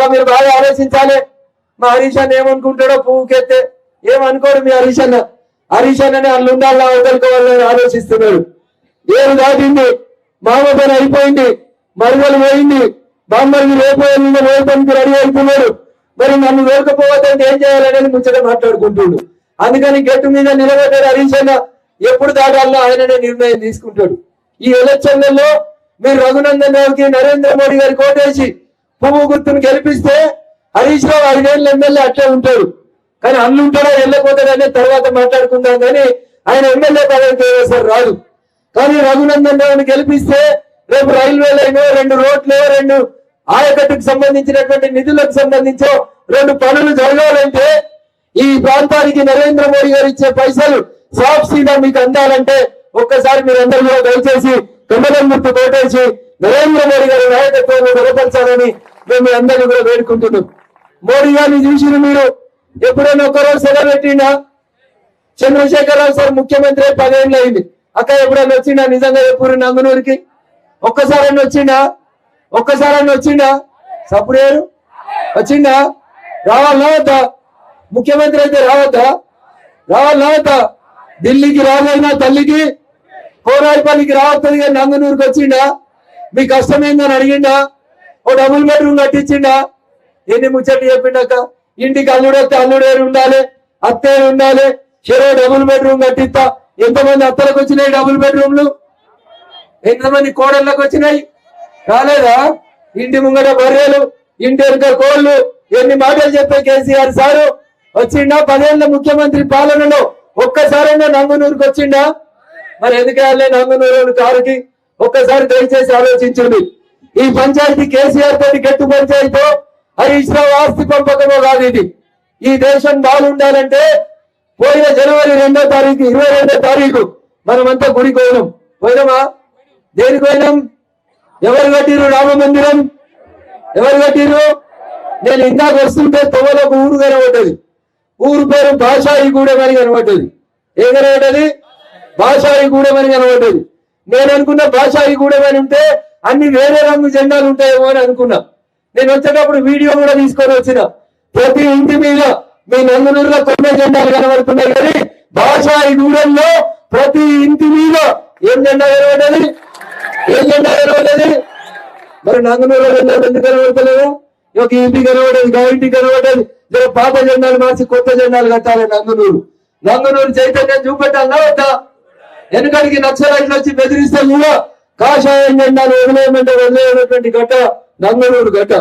బాబా మీరు బాగా ఆలోచించాలి. మా హరీష్ అన్న ఏమనుకుంటాడో పువ్వుకెత్తే ఏమనుకోడు మీ హరీష్ అన్న. హరీష్ అన్ననే అల్లు ఉండాలా వదులుకోవాలని ఆలోచిస్తున్నాడు ఏరు దాటింది మామ పని అయిపోయింది మరుగలు పోయింది బామ్మకి రేపోయింది రేపు పనికి రెడీ అవుతున్నాడు మరి నన్ను దొరకపోవద్దంటే ఏం చేయాలనేది ముచ్చట మాట్లాడుకుంటుండు. అందుకని గట్టు మీద నిలబడ్డాడు హరీష్ అన్న. ఎప్పుడు దాటాలో ఆయననే నిర్ణయం తీసుకుంటాడు. ఈ ఎలక్షన్లలో మీరు రఘునందన్ రావుకి నరేంద్ర మోడీ గారి కోటేసి పువ్వు గుర్తును గెలిపిస్తే హరీష్ రావు ఐదేళ్ళు ఎమ్మెల్యే అట్లే ఉంటాడు. కానీ అల్లు ఉంటాడా వెళ్ళకపోతాడో తర్వాత మాట్లాడుకుందాం. కానీ ఆయన ఎమ్మెల్యే పదవికి వేసారు రాదు. కానీ రఘునందన్ రావుని గెలిపిస్తే రేపు రైల్వే లైన్ రెండు రోడ్లు రెండు ఆయకట్టుకు సంబంధించినటువంటి నిధులకు సంబంధించో రెండు పనులు జరగాలంటే ఈ ప్రాంతానికి నరేంద్ర మోడీ గారు ఇచ్చే పైసలు సాఫ్ సీదా మీకు అందాలంటే ఒక్కసారి మీరు అందరూ కూడా దయచేసి కమలం గుర్తు కోటేసి నరేంద్ర మోడీ గారి నాయకత్వాన్ని బలపరచాలని మేము మీ అందరినీ కూడా వేడుకుంటున్నాం. మోడీ గారిని చూసిన మీరు. ఎప్పుడైనా ఒక్కరోజు సెలవు పెట్టినా చంద్రశేఖరరావు సార్ ముఖ్యమంత్రి పదేళ్ళు అయింది. అక్క ఎప్పుడైనా వచ్చిండా? నిజంగా ఎప్పుడు నంగనూరికి? ఒక్కసారైనా వచ్చిండా? ఒక్కసారైనా వచ్చిండా? సప్పుడేరు? వచ్చిండా? రావాలనా వద్దా? ముఖ్యమంత్రి అయితే రావద్దా? రావాలనా వద్దా? ఢిల్లీకి రావాలన్నా తల్లికి? కోరాయిపల్లికి రావద్దు? కానీ నంగనూరుకి వచ్చిండా? మీ కష్టం ఏందని అడిగిండా? ఓ డబుల్ బెడ్రూమ్ కట్టించిండా? ఎన్ని ముచ్చట్లు చెప్పిండక ఇంటికి అల్లుడు వస్తే అల్లుడేరు ఉండాలి అత్తేరు ఉండాలి చెరో డబుల్ బెడ్రూమ్ కట్టిస్తా. ఎంతమంది అత్తలకు వచ్చినాయి డబుల్ బెడ్రూమ్లు? ఎంతమంది కోడళ్ళకు వచ్చినాయి? రాలేదా? ఇంటి ముంగట బర్రెలు ఇంటి వెనుక కోళ్ళు. ఎన్ని మాటలు చెప్పే కేసీఆర్ సారు? వచ్చిండా? పదేళ్ళ ముఖ్యమంత్రి పాలనలో ఒక్కసారైనా నంగునూరుకు వచ్చిండా? మరి ఎందుకు వెళ్ళే నంగునూరు కారుకి? ఒక్కసారి దయచేసి ఆలోచించండి. ఈ పంచాయతీ కేసీఆర్ తోటి గట్టు పంచాయతీ హరీష్ ఆస్తి పంపకమో కాదు ఇది. ఈ దేశం బాగుండాలంటే పోయిన జనవరి రెండో తారీఖు ఇరవై రెండో తారీఖు మనమంతా గుడి పోయినాం పోయినామా? దేనికి పోయినాం? ఎవరు కట్టిరు రామ మందిరం ఎవరు కట్టిరు నేను ఇందాక వస్తుంటే తొవ్వలో ఊరు కనబడ్డది. ఊరు పేరు భాషాయి గూడెం అని కనబడ్డది. ఏం కనబడ్డది? భాషాయి గూడెం అని కనబడ్డది. నేను అనుకున్న భాష ఈ అని ఉంటే అన్ని వేరే రంగు జెండాలు ఉంటాయేమో అని అనుకున్నా. నేను వచ్చేటప్పుడు వీడియో కూడా తీసుకొని వచ్చిన. ప్రతి ఇంటి మీద మీ నందనూరులో కొన్ని జెండాలు కనబడుతున్నాయి కానీ భాషాయి గూడెంలో ప్రతి ఇంటి మీద ఏం జెండా కనబడ్డది? ఏం జెండా కనబడ్డది? మరి నంగనూరులో జెండాలు ఎందుకు కనబడతలేదు ఒక ఇంటి కనబడేది గా ఇంటి కనబడేది లేదా పాత జెండాలు మార్చి కొత్త జెండాలు కట్టాలి నంగనూరు నంగనూరు చైతన్యం చూపెట్టాలా వద్దా. వెనుకడికి నక్సలైట్లు వచ్చి బెదిరిస్తే కూడా కాషాయం జెండాలు వదిలేయమంటే వదిలేయనటువంటి గట్ట నంగనూరు గట్ట